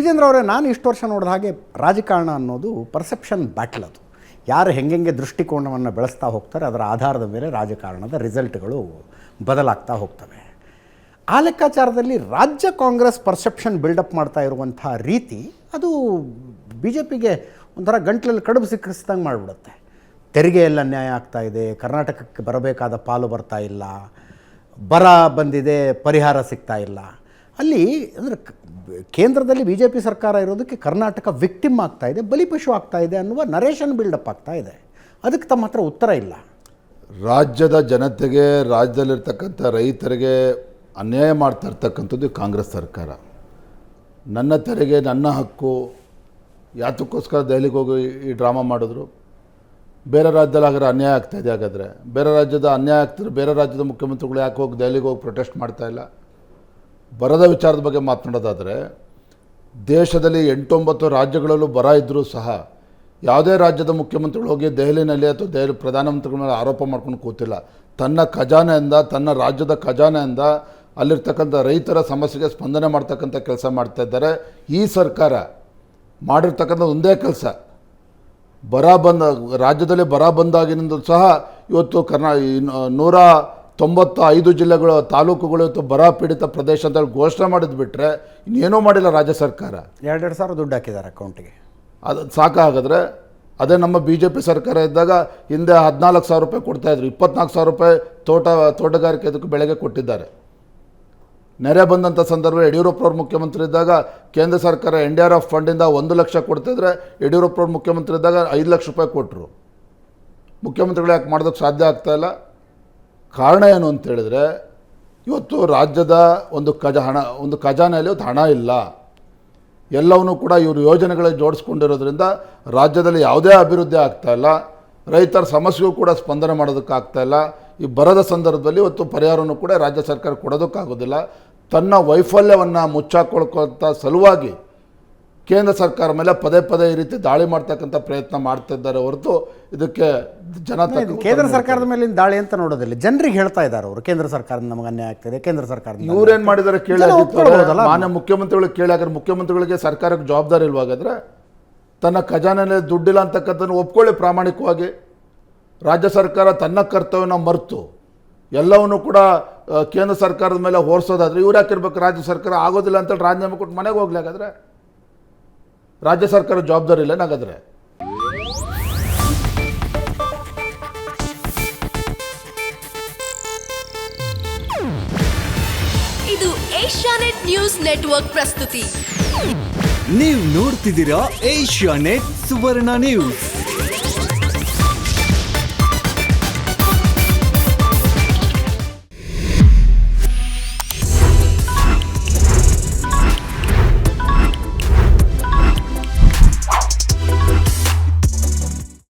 ವಿಜೇಂದ್ರ ಅವರೇ, ನಾನು ಇಷ್ಟು ವರ್ಷ ನೋಡಿದ ಹಾಗೆ ರಾಜಕಾರಣ ಅನ್ನೋದು ಪರ್ಸೆಪ್ಷನ್ ಬ್ಯಾಟ್ಲ್ ಅದು. ಯಾರು ಹೆಂಗೆಂಗೆ ದೃಷ್ಟಿಕೋನವನ್ನು ಬೆಳೆಸ್ತಾ ಹೋಗ್ತಾರೆ, ಅದರ ಆಧಾರದ ಮೇಲೆ ರಾಜಕಾರಣದ ರಿಸಲ್ಟ್ಗಳು ಬದಲಾಗ್ತಾ ಹೋಗ್ತವೆ. ಆ ಲೆಕ್ಕಾಚಾರದಲ್ಲಿ ರಾಜ್ಯ ಕಾಂಗ್ರೆಸ್ ಪರ್ಸೆಪ್ಷನ್ ಬಿಲ್ಡಪ್ ಮಾಡ್ತಾ ಇರುವಂಥ ರೀತಿ, ಅದು ಬಿ ಜೆ ಪಿಗೆ ಒಂಥರ ಗಂಟ್ಲಲ್ಲಿ ಕಡುಬು ಸಿಕ್ಕಿಸ್ದಂಗೆ ಮಾಡಿಬಿಡುತ್ತೆ. ತೆರಿಗೆಯಲ್ಲಿ ಅನ್ಯಾಯ ಆಗ್ತಾ ಇದೆ, ಕರ್ನಾಟಕಕ್ಕೆ ಬರಬೇಕಾದ ಪಾಲು ಬರ್ತಾ ಇಲ್ಲ, ಬರ ಬಂದಿದೆ, ಪರಿಹಾರ ಸಿಗ್ತಾ ಇಲ್ಲ. ಅಲ್ಲಿ ಅಂದರೆ ಕೇಂದ್ರದಲ್ಲಿ ಬಿ ಜೆ ಪಿ ಸರ್ಕಾರ ಇರೋದಕ್ಕೆ ಕರ್ನಾಟಕ ವಿಕ್ಟಿಮ್ ಆಗ್ತಾ ಇದೆ, ಬಲಿಪಶು ಆಗ್ತಾ ಇದೆ ಅನ್ನುವ ನರೇಷನ್ ಬಿಲ್ಡಪ್ ಆಗ್ತಾ ಇದೆ. ಅದಕ್ಕೆ ತಮ್ಮ ಹತ್ರ ಉತ್ತರ ಇಲ್ಲ. ರಾಜ್ಯದ ಜನತೆಗೆ, ರಾಜ್ಯದಲ್ಲಿರ್ತಕ್ಕಂಥ ರೈತರಿಗೆ ಅನ್ಯಾಯ ಮಾಡ್ತಾ ಇರ್ತಕ್ಕಂಥದ್ದು ಕಾಂಗ್ರೆಸ್ ಸರ್ಕಾರ. ನನ್ನ ತೆರಿಗೆ, ನನ್ನ ಹಕ್ಕು, ಯಾತಕ್ಕೋಸ್ಕರ ದೆಹಲಿಗೆ ಹೋಗಿ ಈ ಡ್ರಾಮಾ ಮಾಡಿದ್ರು. ಬೇರೆ ರಾಜ್ಯದಲ್ಲಿ ಹಾಗಾದ್ರೆ ಅನ್ಯಾಯ ಆಗ್ತಾ ಇದೆ ಹಾಗಾದರೆ. ಬೇರೆ ರಾಜ್ಯದ ಅನ್ಯಾಯ ಆಗ್ತಿದ್ರೆ ಬೇರೆ ರಾಜ್ಯದ ಮುಖ್ಯಮಂತ್ರಿಗಳು ಯಾಕೆ ಹೋಗಿ ದೆಹಲಿಗೆ ಹೋಗಿ ಪ್ರೊಟೆಸ್ಟ್ ಮಾಡ್ತಾ ಇಲ್ಲ? ಬರದ ವಿಚಾರದ ಬಗ್ಗೆ ಮಾತನಾಡೋದಾದರೆ, ದೇಶದಲ್ಲಿ ಎಂಟೊಂಬತ್ತು ರಾಜ್ಯಗಳಲ್ಲೂ ಬರ ಇದ್ದರೂ ಸಹ ಯಾವುದೇ ರಾಜ್ಯದ ಮುಖ್ಯಮಂತ್ರಿಗಳು ಹೋಗಿ ದೆಹಲಿನಲ್ಲಿ ಅಥವಾ ದೆಹಲಿ ಪ್ರಧಾನಮಂತ್ರಿಗಳ ಮೇಲೆ ಆರೋಪ ಮಾಡ್ಕೊಂಡು ಕೂತಿಲ್ಲ. ತನ್ನ ಖಜಾನೆಯಿಂದ, ತನ್ನ ರಾಜ್ಯದ ಖಜಾನೆಯಿಂದ ಅಲ್ಲಿರ್ತಕ್ಕಂಥ ರೈತರ ಸಮಸ್ಯೆಗೆ ಸ್ಪಂದನೆ ಮಾಡ್ತಕ್ಕಂಥ ಕೆಲಸ ಮಾಡ್ತಾ ಇದ್ದಾರೆ. ಈ ಸರ್ಕಾರ ಮಾಡಿರ್ತಕ್ಕಂಥ ಒಂದೇ ಕೆಲಸ. ಬರ ಬಂದ, ರಾಜ್ಯದಲ್ಲಿ ಬರ ಬಂದಾಗಿನಿಂದ ಸಹ ಇವತ್ತು ಕರ್ನಾ ನೂರ ತೊಂಬತ್ತ ಐದು ಜಿಲ್ಲೆಗಳು ತಾಲೂಕುಗಳು ಬರ ಪೀಡಿತ ಪ್ರದೇಶ ಅಂತ ಹೇಳಿ ಘೋಷಣೆ ಮಾಡಿದ್ ಬಿಟ್ಟರೆ ಇನ್ನೇನೂ ಮಾಡಿಲ್ಲ ರಾಜ್ಯ ಸರ್ಕಾರ. ಎರಡೆರಡು ಸಾವಿರ ದುಡ್ಡು ಹಾಕಿದ್ದಾರೆ ಅಕೌಂಟಿಗೆ. ಅದು ಸಾಕಾಗಿದ್ರೆ ಅದೇ ನಮ್ಮ ಬಿ ಜೆ ಪಿ ಸರ್ಕಾರ ಇದ್ದಾಗ ಹಿಂದೆ ಹದಿನಾಲ್ಕು ಸಾವಿರ ರೂಪಾಯಿ ಕೊಡ್ತಾಯಿದ್ರು ಇಪ್ಪತ್ನಾಲ್ಕು ಸಾವಿರ ರೂಪಾಯಿ ತೋಟ ತೋಟಗಾರಿಕೆ ಇದಕ್ಕೆ ಬೆಳೆಗೆ ಕೊಟ್ಟಿದ್ದಾರೆ. ನೆರೆ ಬಂದಂಥ ಸಂದರ್ಭ ಯಡಿಯೂರಪ್ಪನವ್ರು ಮುಖ್ಯಮಂತ್ರಿ ಇದ್ದಾಗ ಕೇಂದ್ರ ಸರ್ಕಾರ ಎನ್ ಡಿ ಆರ್ ಎಫ್ ಫಂಡಿಂದ ಒಂದು ಲಕ್ಷ ಕೊಡ್ತಿದ್ರೆ ಯಡಿಯೂರಪ್ಪನವ್ರು ಮುಖ್ಯಮಂತ್ರಿ ಇದ್ದಾಗ ಐದು ಲಕ್ಷ ರೂಪಾಯಿ ಕೊಟ್ಟರು ಮುಖ್ಯಮಂತ್ರಿಗಳು ಯಾಕೆ ಮಾಡೋದಕ್ಕೆ ಸಾಧ್ಯ ಆಗ್ತಾ ಇಲ್ಲ? ಕಾರಣ ಏನು ಅಂತ ಹೇಳಿದ್ರೆ, ಇವತ್ತು ರಾಜ್ಯದ ಒಂದು ಖಜ ಹಣ, ಒಂದು ಖಜಾನೆಯಲ್ಲಿ ಇವತ್ತು ಹಣ ಇಲ್ಲ. ಎಲ್ಲವನ್ನೂ ಕೂಡ ಇವರು ಯೋಜನೆಗಳಿಗೆ ಜೋಡಿಸ್ಕೊಂಡಿರೋದ್ರಿಂದ ರಾಜ್ಯದಲ್ಲಿ ಯಾವುದೇ ಅಭಿವೃದ್ಧಿ ಇಲ್ಲ. ರೈತರ ಸಮಸ್ಯೆಗೂ ಕೂಡ ಸ್ಪಂದನೆ ಮಾಡೋದಕ್ಕಾಗ್ತಾ ಇಲ್ಲ. ಈ ಬರದ ಸಂದರ್ಭದಲ್ಲಿ ಇವತ್ತು ಪರಿಹಾರವನ್ನು ಕೂಡ ರಾಜ್ಯ ಸರ್ಕಾರ ಕೊಡೋದಕ್ಕಾಗೋದಿಲ್ಲ. ತನ್ನ ವೈಫಲ್ಯವನ್ನು ಮುಚ್ಚಾಕೊಳ್ಕೊಂಥ ಸಲುವಾಗಿ ಕೇಂದ್ರ ಸರ್ಕಾರ ಮೇಲೆ ಪದೇ ಪದೇ ಈ ರೀತಿ ದಾಳಿ ಮಾಡ್ತಕ್ಕಂಥ ಪ್ರಯತ್ನ ಮಾಡ್ತಿದ್ದಾರೆ ಹೊರತು ಇದಕ್ಕೆ ಜನ ಕೇಂದ್ರ ಸರ್ಕಾರದ ಮೇಲಿನ ದಾಳಿ ಅಂತ ನೋಡೋದಿಲ್ಲ. ಜನರಿಗೆ ಹೇಳ್ತಾ ಇದ್ದಾರೆ ಅವರು ಕೇಂದ್ರ ಸರ್ಕಾರದ ನಮಗೆ ಅನ್ಯಾಯ ಆಗ್ತಿದೆ ಕೇಂದ್ರ ಸರ್ಕಾರ ಇವ್ರೇನ್ ಮಾಡಿದ್ದಾರೆ ಕೇಳಿ? ಮಾನ್ಯ ಮುಖ್ಯಮಂತ್ರಿಗಳು ಕೇಳಿ ಹಾಗಾದ್ರೆ ಮುಖ್ಯಮಂತ್ರಿಗಳಿಗೆ ಸರ್ಕಾರಕ್ಕೆ ಜವಾಬ್ದಾರಿ ಇಲ್ವಾಗಾದ್ರೆ ತನ್ನ ಖಜಾನೆಯಲ್ಲಿ ದುಡ್ಡಿಲ್ಲ ಅಂತಕ್ಕಂಥದ್ದು ಒಪ್ಕೊಳ್ಳಿ ಪ್ರಾಮಾಣಿಕವಾಗಿ. ರಾಜ್ಯ ಸರ್ಕಾರ ತನ್ನ ಕರ್ತವ್ಯನ ಮರೆತು ಎಲ್ಲವನ್ನು ಕೂಡ ಕೇಂದ್ರ ಸರ್ಕಾರದ ಮೇಲೆ ಹೋರಿಸೋದಾದ್ರೆ ಇವ್ರು ಯಾಕಿರ್ಬೇಕು ರಾಜ್ಯ ಸರ್ಕಾರ ಆಗೋದಿಲ್ಲ ಅಂತೇಳಿ ರಾಜೀನಾಮೆ ಕೊಟ್ಟು ಮನೆಗೆ ಹೋಗ್ಲಿ ಹಾಗಾದ್ರೆ. ರಾಜ್ಯ ಸರ್ಕಾರ ಜವಾಬ್ದಾರಿ ಇಲ್ಲ ನಗದ್ರೆ. ಇದು ಏಷ್ಯಾನೆಟ್ ನ್ಯೂಸ್ ನೆಟ್ವರ್ಕ್ ಪ್ರಸ್ತುತಿ. ನೀವು ನೋಡ್ತಿದ್ದೀರಾ ಏಷ್ಯಾ ನೆಟ್ ಸುವರ್ಣ ನ್ಯೂಸ್.